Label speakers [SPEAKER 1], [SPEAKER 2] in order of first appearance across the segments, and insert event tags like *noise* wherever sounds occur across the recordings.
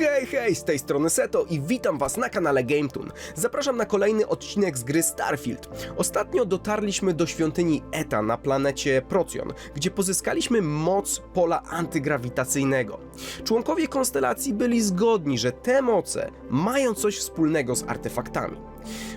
[SPEAKER 1] Hej, hej, z tej strony Seto i witam was na kanale GameToon. Zapraszam na kolejny odcinek z gry Starfield. Ostatnio dotarliśmy do świątyni Eta na planecie Procyon, gdzie pozyskaliśmy moc pola antygrawitacyjnego. Członkowie konstelacji byli zgodni, że te moce mają coś wspólnego z artefaktami.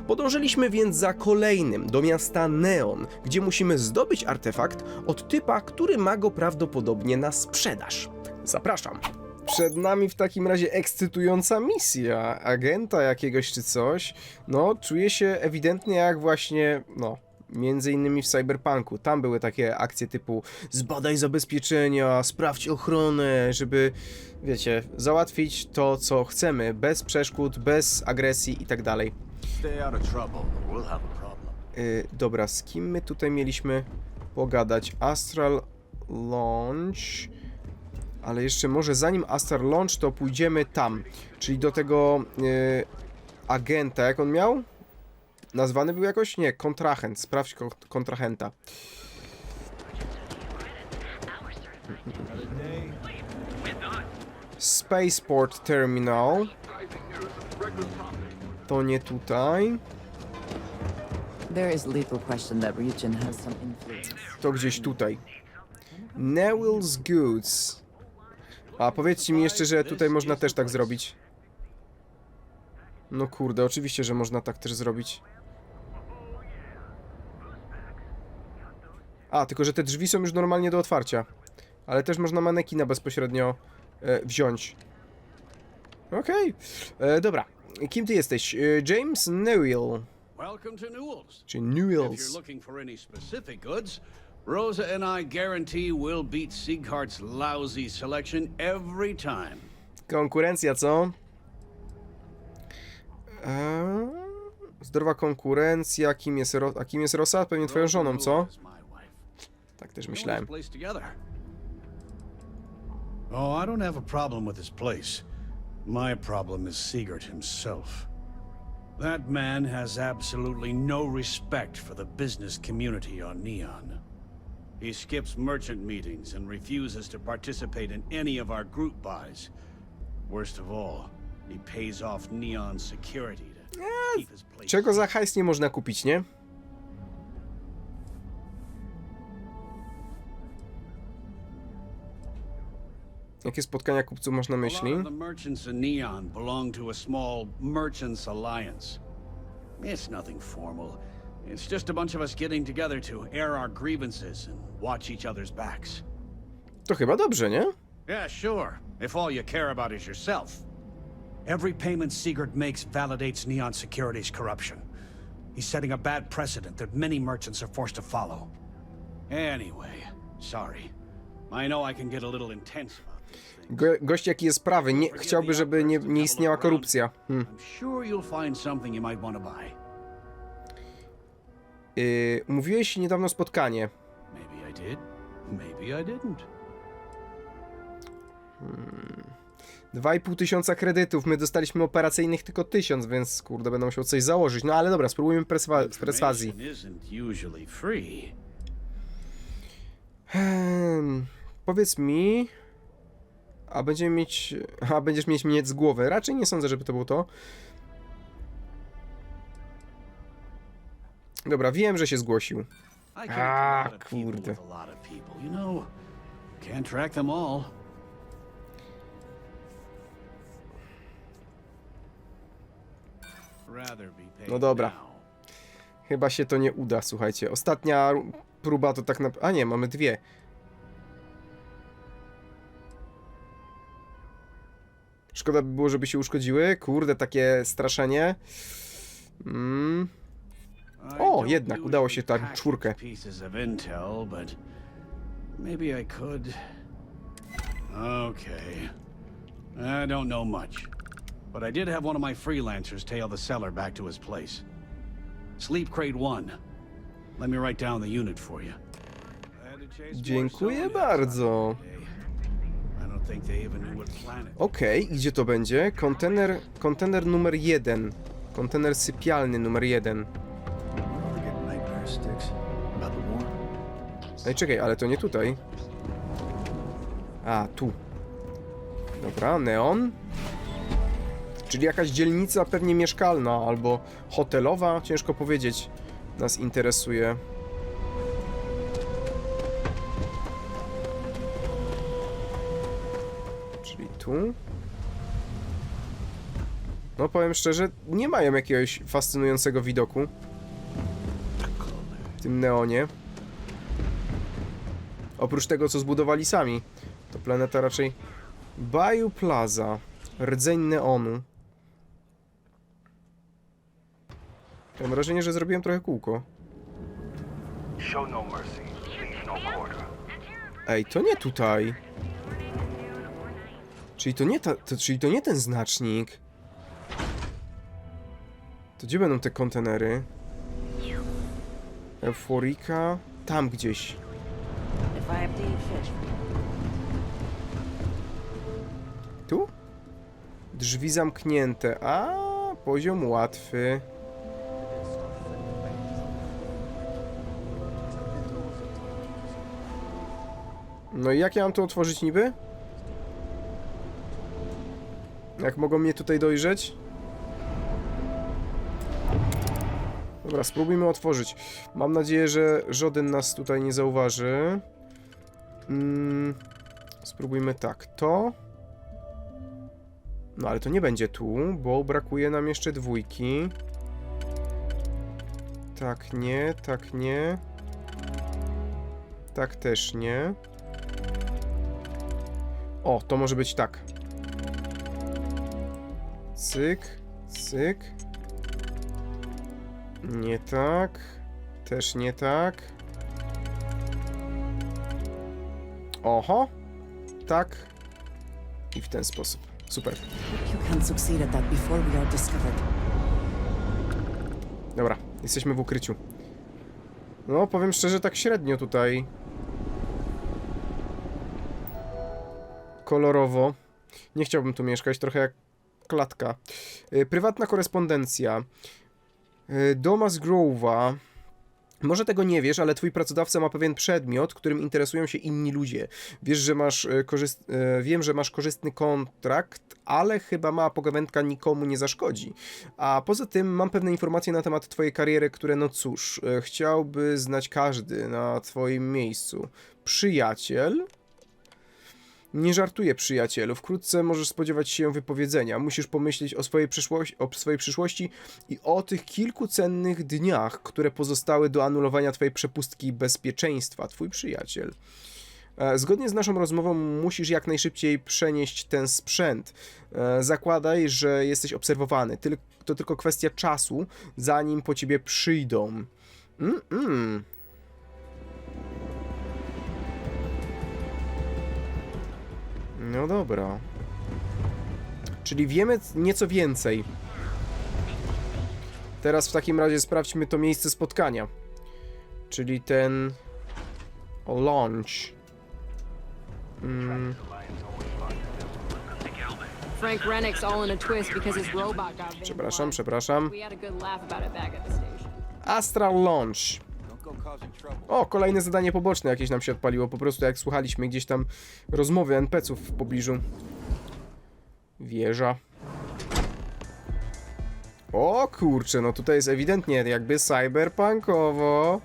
[SPEAKER 1] Podążyliśmy więc za kolejnym do miasta Neon, gdzie musimy zdobyć artefakt od typa, który ma go prawdopodobnie na sprzedaż. Zapraszam. Przed nami w takim razie ekscytująca misja agenta jakiegoś czy coś. No, czuję się ewidentnie jak właśnie, no, między innymi w Cyberpunku. Tam były takie akcje typu zbadaj zabezpieczenia, sprawdź ochronę, żeby, wiecie, załatwić to, co chcemy, bez przeszkód, bez agresji i tak dalej. Yy, dobra, z kim my tutaj mieliśmy pogadać? Astral Launch. Ale jeszcze może zanim Astral Launch, to pójdziemy tam. Czyli do tego yy, agenta, jak on miał? Nazwany był jakoś? Nie, kontrahent. Sprawdź ko kontrahenta. Spaceport Terminal. To nie tutaj. To gdzieś tutaj. Newell's Goods. A powiedzcie mi jeszcze, że tutaj można też tak zrobić. No kurde, oczywiście, że można tak też zrobić. A, tylko że te drzwi są już normalnie do otwarcia. Ale też można manekina bezpośrednio e, wziąć. Okej. E, Dobra. Kim ty jesteś? E, James Newell. Czy Newells.
[SPEAKER 2] Looking for any specific goods, Rosa and I guarantee we'll beat Sieghart's lousy selection every time.
[SPEAKER 1] Konkurencja, co? Eee, zdrowa konkurencja. Kim jest, Ro a kim jest Rosa? Pewnie twoją żoną, co?
[SPEAKER 2] is my wife.
[SPEAKER 1] Tak też
[SPEAKER 2] We own this
[SPEAKER 1] myślałem.
[SPEAKER 2] Oh, I don't have a problem with this place. My problem is Siegert himself. That man has absolutely no respect for the business community on Neon. He skips merchant meetings and refuses to participate in any of our group buys. Worst of all, he pays off Neon security to keep his place.
[SPEAKER 1] Czego za hajs nie można kupić, nie? Jakie spotkania kupców masz na
[SPEAKER 2] A lot
[SPEAKER 1] myśli?
[SPEAKER 2] of the merchants in Neon belong to a small merchants alliance. It's nothing formal. It's just a bunch of us getting together to air our grievances and watch each other's backs.
[SPEAKER 1] To chyba dobrze, nie?
[SPEAKER 2] Yeah, sure. If all you care about is yourself.
[SPEAKER 3] Every payment Sigurd makes validates Neon Security's corruption. He's setting a bad precedent that many merchants are forced to follow.
[SPEAKER 2] Anyway, sorry. I know I can get a little intense about.
[SPEAKER 1] Go gość jaki jest prawy, nie, chciałby, żeby nie, nie istniała korupcja. Hmm.
[SPEAKER 2] I'm sure you'll find something you might want to buy.
[SPEAKER 1] Yy, mówiłeś niedawno spotkanie.
[SPEAKER 2] Maybe I did. Maybe I didn't.
[SPEAKER 1] 2,5 tysiąca kredytów, my dostaliśmy operacyjnych tylko 1000, więc kurde, będę musiał coś założyć. No ale dobra, spróbujmy perswa perswazji. Hmm, powiedz mi... A będziemy mieć... A będziesz mieć mieć z głowy. Raczej nie sądzę, żeby to było to. Dobra, wiem, że się zgłosił.
[SPEAKER 2] A
[SPEAKER 1] kurde.
[SPEAKER 2] can't track them all.
[SPEAKER 1] No dobra. Chyba się to nie uda, słuchajcie. Ostatnia próba to tak na... A nie, mamy dwie. Szkoda by było, żeby się uszkodziły. Kurde, takie straszenie. Mm. O, jednak udało się tak
[SPEAKER 2] package
[SPEAKER 1] czwórkę.
[SPEAKER 2] Maybe I could. Okay. I don't know much, but I did have one of my freelancers tail the seller back to his place. Sleep crate one. Let me write down the unit for you.
[SPEAKER 1] Dziękuję bardzo. Okej, gdzie to będzie? Kontener, kontener numer jeden. Kontener sypialny numer jeden.
[SPEAKER 2] Sticks about the war.
[SPEAKER 1] Ej, czekaj, ale to nie tutaj. A, tu. Dobra, neon. Czyli jakaś dzielnica pewnie mieszkalna albo hotelowa, ciężko powiedzieć, nas interesuje. Czyli tu. No powiem szczerze, nie mają jakiegoś fascynującego widoku. Tym neonie. Oprócz tego, co zbudowali sami. To planeta raczej... Bayou Plaza. Rdzeń neonu. Mam wrażenie, że zrobiłem trochę kółko. Ej, to nie tutaj. Czyli to nie ta, to, czyli to nie ten znacznik. To gdzie będą te kontenery? Euforika? Tam gdzieś. Tu? Drzwi zamknięte. A, poziom łatwy. No i jak ja mam to otworzyć niby? Jak mogą mnie tutaj dojrzeć? Dobra, spróbujmy otworzyć. Mam nadzieję, że żaden nas tutaj nie zauważy. Mm, spróbujmy tak. To... No ale to nie będzie tu, bo brakuje nam jeszcze dwójki. Tak nie, tak nie. Tak też nie. O, to może być tak. Cyk, cyk. Nie tak. Też nie tak. Oho. Tak. I w ten sposób. Super. Dobra, jesteśmy w ukryciu. No, powiem szczerze, tak średnio tutaj. Kolorowo. Nie chciałbym tu mieszkać, trochę jak klatka. Y, Prywatna korespondencja. Y, Domas Grove'a. Może tego nie wiesz, ale twój pracodawca ma pewien przedmiot, którym interesują się inni ludzie. Wiesz, że masz y, korzyst... y, wiem, że masz korzystny kontrakt, ale chyba mała pogawędka nikomu nie zaszkodzi. A poza tym mam pewne informacje na temat twojej kariery, które no cóż, e, chciałby znać każdy na twoim miejscu. Przyjaciel? Nie żartuję, przyjacielu. Wkrótce możesz spodziewać się wypowiedzenia. Musisz pomyśleć o swojej, przyszłości, o swojej przyszłości i o tych kilku cennych dniach, które pozostały do anulowania twojej przepustki bezpieczeństwa. Twój przyjaciel. E, Zgodnie z naszą rozmową musisz jak najszybciej przenieść ten sprzęt. E, Zakładaj, że jesteś obserwowany. To tylko kwestia czasu, zanim po ciebie przyjdą. Mm-mm. No dobra. Czyli wiemy nieco więcej. Teraz w takim razie sprawdźmy to miejsce spotkania. Czyli ten... O, launch. Mm.
[SPEAKER 4] Frank Rennick's all in a twist because his robot got
[SPEAKER 1] Przepraszam, przepraszam. Astral Launch. O, kolejne zadanie poboczne jakieś nam się odpaliło, po prostu jak słuchaliśmy gdzieś tam rozmowy NPC-ów w pobliżu. Wieża. O kurczę, no tutaj jest ewidentnie jakby cyberpunkowo.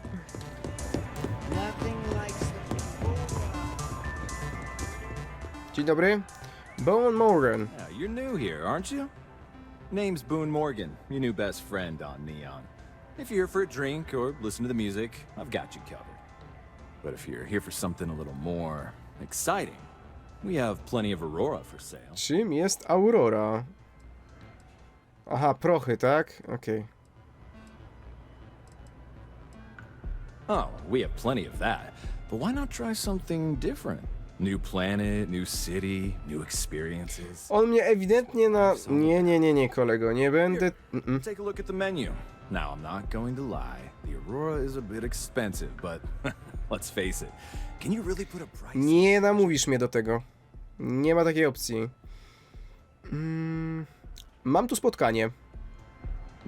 [SPEAKER 1] Dzień dobry. Bowen Morgan.
[SPEAKER 5] You're new here, aren't you? Name's Boone Morgan, your new best friend on Neon. If you're here for a drink or listen to the music, I've got you covered. But if you're here for something a little more exciting, we have plenty of Aurora for sale.
[SPEAKER 1] Czym jest Aurora? Aha, prochy, tak? Okej.
[SPEAKER 5] Oh, we have plenty of that. But why not try something different? New planet, new city, new experiences.
[SPEAKER 1] On mnie ewidentnie na... Nie, nie, nie, nie, kolego, nie będę...
[SPEAKER 5] Take a look at the menu. Now, I'm not going to lie. The Aurora is a bit expensive, but *laughs* let's face it. Can you really put a price?
[SPEAKER 1] Nie namówisz mnie do tego. Nie ma takiej opcji. Mm, mam tu spotkanie.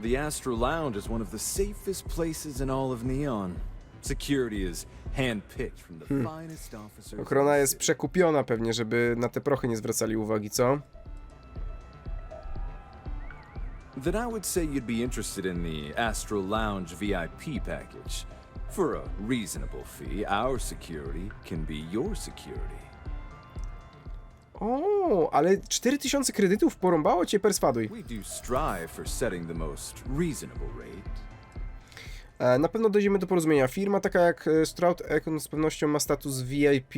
[SPEAKER 5] The Astro Lounge is one of the safest places in all of Neon. Security is handpicked from the finest officers.
[SPEAKER 1] Ochrona jest przekupiona pewnie, żeby na te prochy nie zwracali uwagi, co?
[SPEAKER 5] Then I would say you'd be interested in the Astral Lounge VIP package. For a reasonable fee, our security can be your security.
[SPEAKER 1] O, ale 4000 kredytów porąbało cię, perswaduj.
[SPEAKER 5] We do strive for setting the most reasonable rate.
[SPEAKER 1] E, Na pewno dojdziemy do porozumienia. Firma taka jak e, Stroud Econ z pewnością ma status VIP.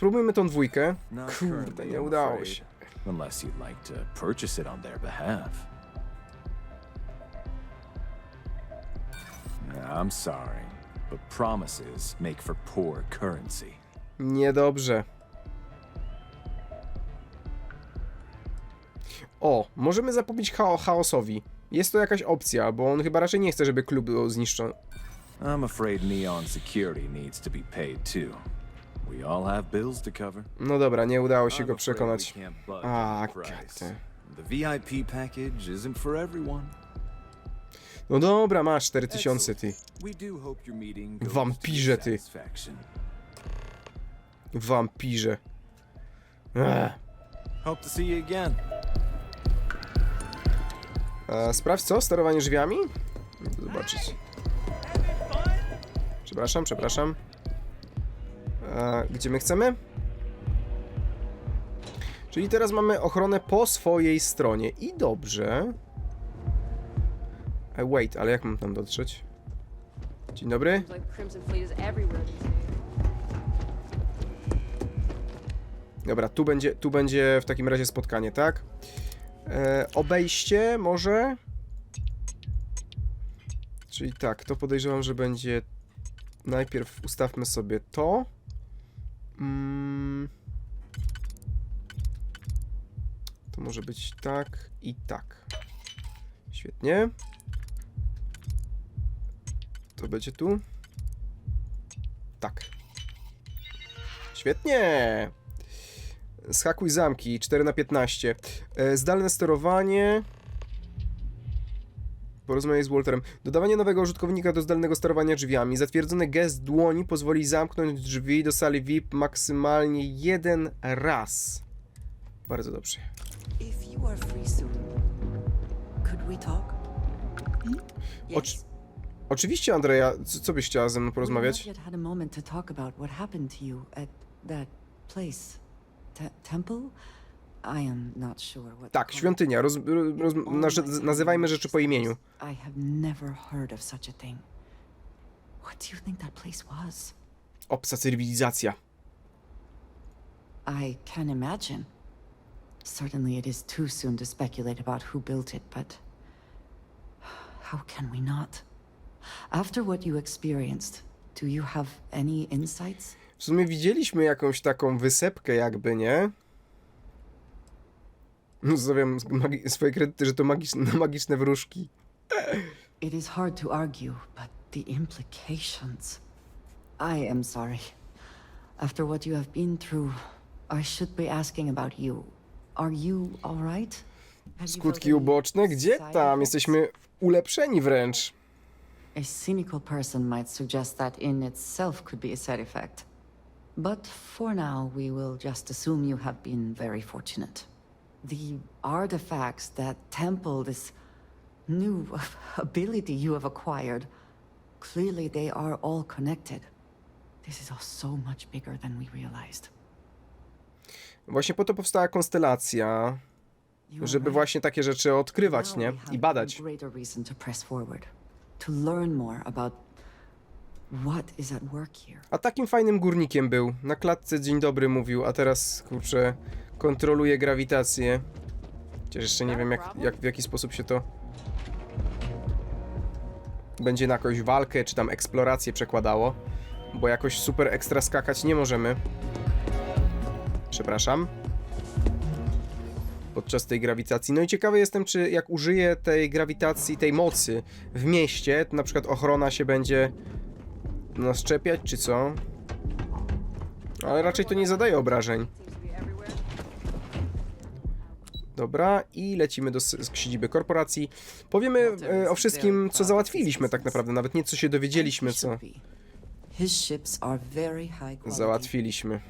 [SPEAKER 1] Spróbujmy tą dwójkę. Kurde, nie udało się.
[SPEAKER 5] Unless you'd like to purchase it on their behalf. I'm sorry, but promises make for poor currency.
[SPEAKER 1] Niedobrze. O, możemy zapobiec chao chaosowi. Jest to jakaś opcja, bo on chyba raczej nie chce, żeby klub był zniszczony.
[SPEAKER 5] I'm afraid Neon Security needs to be paid too. We all have bills to cover.
[SPEAKER 1] No dobra, nie udało się go przekonać. A,
[SPEAKER 5] the VIP package isn't for everyone.
[SPEAKER 1] No dobra, masz 4000 ty. Wampirze, ty. Wampirze. Ech.
[SPEAKER 5] Hope to see you again.
[SPEAKER 1] E, sprawdź co? Sterowanie drzwiami? Zobaczyć. Przepraszam, przepraszam. E, gdzie my chcemy? Czyli teraz mamy ochronę po swojej stronie. I dobrze. E, wait, ale jak mam tam dotrzeć? Dzień dobry. Dobra, tu będzie, tu będzie w takim razie spotkanie, tak? E, obejście może? Czyli tak, to podejrzewam, że będzie... Najpierw ustawmy sobie to. Mm. To może być tak i tak. Świetnie. To będzie tu. Tak. Świetnie! Schakuj zamki 4 na 15 E, Zdalne sterowanie. Porozmawiaj z Walterem. Dodawanie nowego użytkownika do zdalnego sterowania drzwiami. Zatwierdzony gest dłoni pozwoli zamknąć drzwi do sali VIP maksymalnie jeden raz. Bardzo dobrze.
[SPEAKER 6] If you are free soon, could we talk?
[SPEAKER 1] Ocz-
[SPEAKER 6] Yes.
[SPEAKER 1] Oczywiście, Andrea, co, co byś chciała ze mną porozmawiać?
[SPEAKER 6] not yet had a moment to talk about what happened to you at that place. Te- temple?
[SPEAKER 1] Tak, świątynia. Roz, roz,
[SPEAKER 6] time
[SPEAKER 1] nazywajmy rzeczy po imieniu. Obca cywilizacja.
[SPEAKER 6] I can imagine. Certainly, it is too soon to speculate about who built it, but how can we not? After what you experienced, do you have any insights?
[SPEAKER 1] W sumie widzieliśmy jakąś taką wysepkę jakby, nie? Zostawiam swoje kredyty, że to magiczne, *laughs* magiczne wróżki.
[SPEAKER 6] It is hard to argue, but the implications. I am sorry. After what you have been through, I should be asking about you. Are you alright?
[SPEAKER 1] Skutki uboczne? Gdzie tam? Jesteśmy ulepszeni wręcz.
[SPEAKER 6] A cynical person might suggest that in itself could be a side effect. But for now, we will just assume you have been very fortunate. The artifacts that temple this new *laughs* ability you have acquired, clearly they are all connected. This is all so much bigger than we realized.
[SPEAKER 1] Właśnie po to powstała konstelacja, żeby właśnie takie rzeczy odkrywać, nie? I badać.
[SPEAKER 6] even greater reason to press forward, to learn more about what is at work here.
[SPEAKER 1] A takim fajnym górnikiem był. Na klatce dzień dobry mówił, a teraz, kurczę, kontroluje grawitację. Chociaż jeszcze nie wiem, jak, jak, w jaki sposób się to będzie na jakąś walkę, czy tam eksplorację przekładało. Bo jakoś super ekstra skakać nie możemy. Przepraszam. Podczas tej grawitacji. No i ciekawy jestem, czy jak użyję tej grawitacji, tej mocy w mieście, to na przykład ochrona się będzie nas czepiać, czy co? Ale raczej to nie zadaje obrażeń. Dobra, i lecimy do siedziby korporacji. Powiemy e, o wszystkim, co załatwiliśmy tak naprawdę, nawet nie co się dowiedzieliśmy, co załatwiliśmy.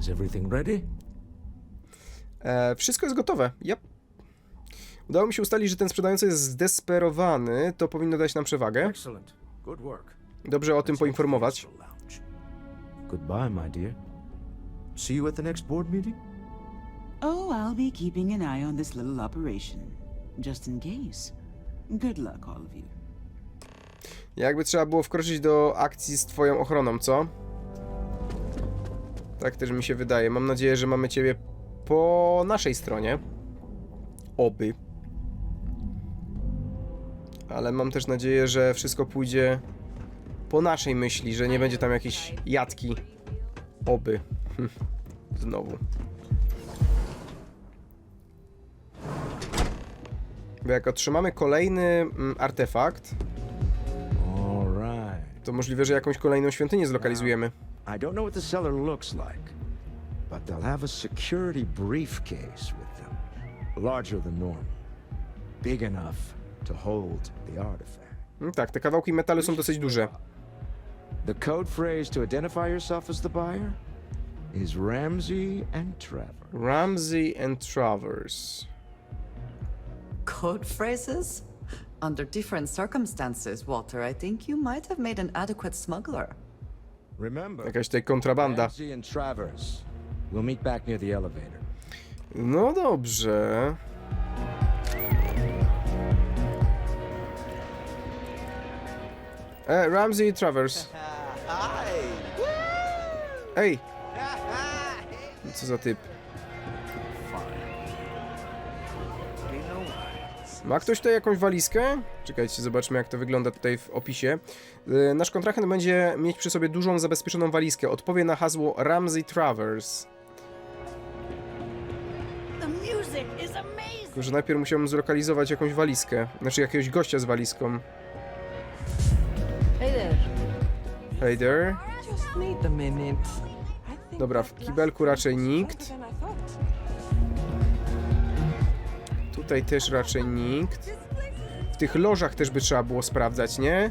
[SPEAKER 7] Is everything ready?
[SPEAKER 1] E, wszystko jest gotowe. Yep. Udało mi się ustalić, że ten sprzedający jest zdesperowany. To powinno dać nam przewagę. Dobrze o tym poinformować.
[SPEAKER 7] Goodbye, my dear. See you at the next board meeting?
[SPEAKER 8] Oh, I'll be keeping an eye on this little operation, just in case. Good luck, all of you.
[SPEAKER 1] Jakby trzeba było wkroczyć do akcji z twoją ochroną, co? Tak też mi się wydaje. Mam nadzieję, że mamy ciebie po naszej stronie. Oby. Ale mam też nadzieję, że wszystko pójdzie po naszej myśli, że nie będzie tam jakiejś jatki. Oby. Hm. *laughs* Znowu. Bo jak otrzymamy kolejny mm, artefakt,
[SPEAKER 7] All right.
[SPEAKER 1] to możliwe, że jakąś kolejną świątynię zlokalizujemy.
[SPEAKER 7] I don't know what the seller looks like, but they'll have a security briefcase with them. Larger than normal. Big enough to hold the artifact.
[SPEAKER 1] Mm, Tak, te kawałki metalu są dosyć duże.
[SPEAKER 7] The code phrase to identify yourself as the buyer is Ramsey and Travers.
[SPEAKER 1] Ramsey and Travers.
[SPEAKER 6] Code phrases? Under different circumstances, Walter, I think you might have made an adequate smuggler.
[SPEAKER 7] Remember,
[SPEAKER 1] Jakaś tutaj kontrabanda.
[SPEAKER 7] Ramsey and Travers. We'll meet back near the elevator.
[SPEAKER 1] No dobrze. E, Ramsey i Travers. *laughs* Ej! Co za typ? Ma ktoś tutaj jakąś walizkę? Czekajcie, zobaczmy jak to wygląda tutaj w opisie. E, Nasz kontrahent będzie mieć przy sobie dużą zabezpieczoną walizkę. Odpowie na hasło Ramsey Travers. Tylko, że najpierw musiałbym zlokalizować jakąś walizkę. Znaczy jakiegoś gościa z walizką.
[SPEAKER 4] Hey there.
[SPEAKER 1] Hey there.
[SPEAKER 4] Just need a minute.
[SPEAKER 1] Dobra, w kibelku raczej nikt. Tutaj też raczej nikt. W tych lożach też by trzeba było sprawdzać, nie?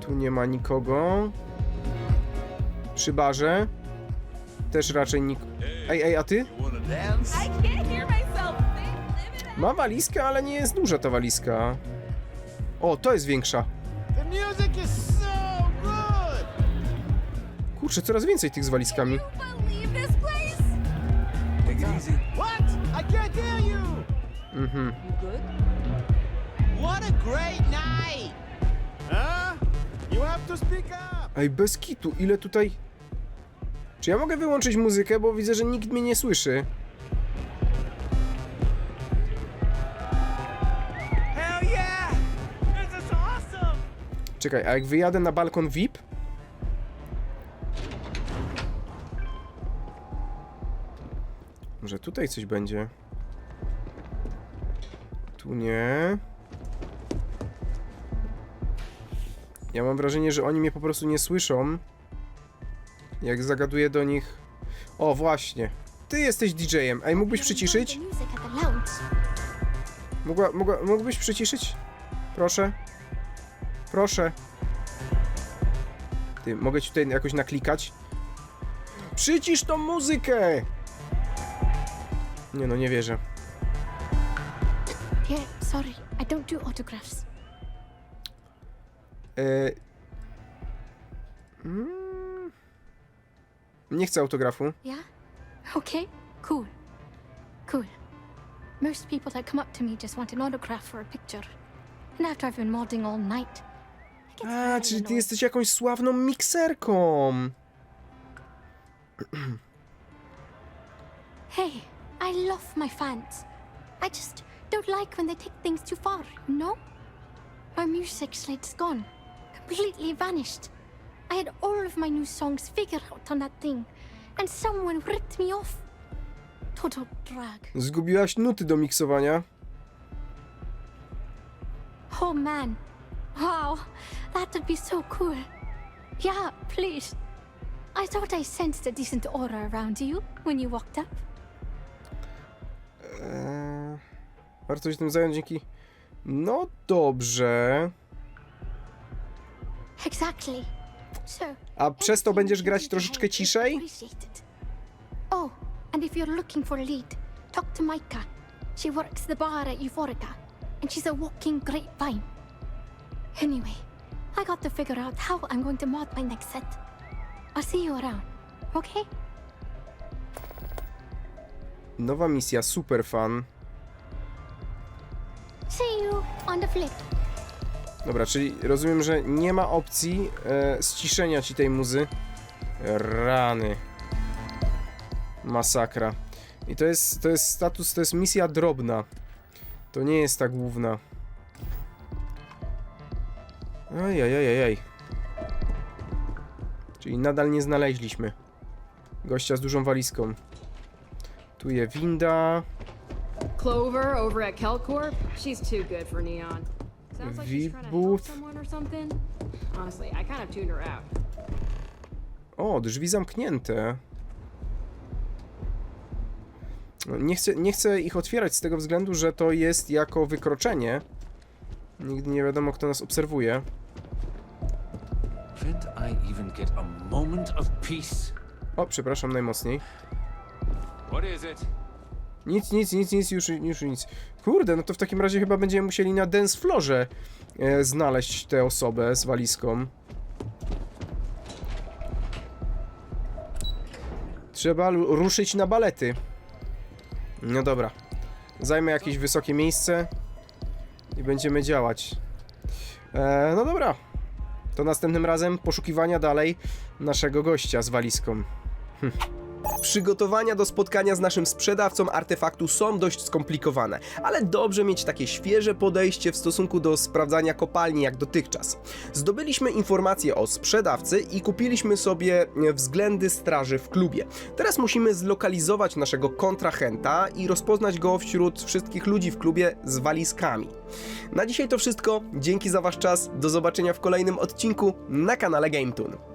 [SPEAKER 1] Tu nie ma nikogo. Przy barze. Też raczej nik... Ej, ej, a ty? Ma walizkę, ale nie jest duża ta walizka. O, to jest większa. Kurczę, coraz więcej tych z walizkami. Mhm. Ej, bez kitu, ile tutaj... Czy ja mogę wyłączyć muzykę, bo widzę, że nikt mnie nie słyszy. Czekaj, a jak wyjadę na balkon VIP? Może tutaj coś będzie? Tu nie. Ja mam wrażenie, że oni mnie po prostu nie słyszą. Jak zagaduję do nich... O, właśnie. Ty jesteś DJ-em. Ej, mógłbyś przyciszyć? Mogła, mogła, mógłbyś przyciszyć? Proszę. Proszę. Ty, mogę ci tutaj jakoś naklikać? Przycisz tą muzykę! Nie no, nie wierzę.
[SPEAKER 9] Yeah, sorry. I don't do autographs.
[SPEAKER 1] E... Mm... Nie chcę autografu.
[SPEAKER 9] Yeah? Okay, cool. Cool. Most people that come up to me just want an autograph for a picture. And after I've been modding all night. it gets
[SPEAKER 1] A,
[SPEAKER 9] very
[SPEAKER 1] czyli ty
[SPEAKER 9] annoying.
[SPEAKER 1] jesteś jakąś sławną mikserką. *clears throat*
[SPEAKER 9] Hey, I love my fans. I just don't like when they take things too far, you know? My music slate's gone. Completely vanished. I had all of my new songs figured out on that thing. And someone ripped me off. Total drag.
[SPEAKER 1] Zgubiłaś nuty do miksowania.
[SPEAKER 9] Oh man. Wow, that would be so cool. Yeah, please. I thought I sensed a decent aura around you when you walked up.
[SPEAKER 1] Eee, warto się tym zająć dzięki... No dobrze.
[SPEAKER 9] Exactly. So,
[SPEAKER 1] A przez to będziesz grać troszeczkę ciszej?
[SPEAKER 9] Oh, and if you're looking for a lead, talk to Micah. She works the bar at Euphorica, and she's a walking grapevine. Anyway, I got to figure out how I'm going to mod my next set. I'll see you around, okay?
[SPEAKER 1] Nowa misja, super fan.
[SPEAKER 9] See you on the flip.
[SPEAKER 1] Dobra, czyli rozumiem, że nie ma opcji e, ściszenia ci tej muzy. Rany. Masakra. I to jest, to jest status, to jest misja drobna. To nie jest ta główna. Ajajajajaj. Czyli nadal nie znaleźliśmy gościa z dużą walizką. Tu je winda.
[SPEAKER 4] Clover over at Kelcorp, she's too good for Neon. Sounds like she's trying to help someone or something. Honestly, I kind of tuned her out.
[SPEAKER 1] O, drzwi zamknięte. No, Nie chcę, nie chcę ich otwierać z tego względu, że to jest jako wykroczenie. Nigdy nie wiadomo, kto nas obserwuje. O, przepraszam najmocniej. Nic, nic, nic, nic, już, już nic. Kurde, no to w takim razie chyba będziemy musieli na dance floorze e, znaleźć tę osobę z walizką. Trzeba ruszyć na balety. No dobra. Zajmę jakieś wysokie miejsce i będziemy działać. E, no dobra. To następnym razem poszukiwania dalej naszego gościa z walizką. Przygotowania do spotkania z naszym sprzedawcą artefaktu są dość skomplikowane, ale dobrze mieć takie świeże podejście w stosunku do sprawdzania kopalni jak dotychczas. Zdobyliśmy informacje o sprzedawcy i kupiliśmy sobie względy straży w klubie. Teraz musimy zlokalizować naszego kontrahenta i rozpoznać go wśród wszystkich ludzi w klubie z walizkami. Na dzisiaj to wszystko. Dzięki za Wasz czas. Do zobaczenia w kolejnym odcinku na kanale GameToon.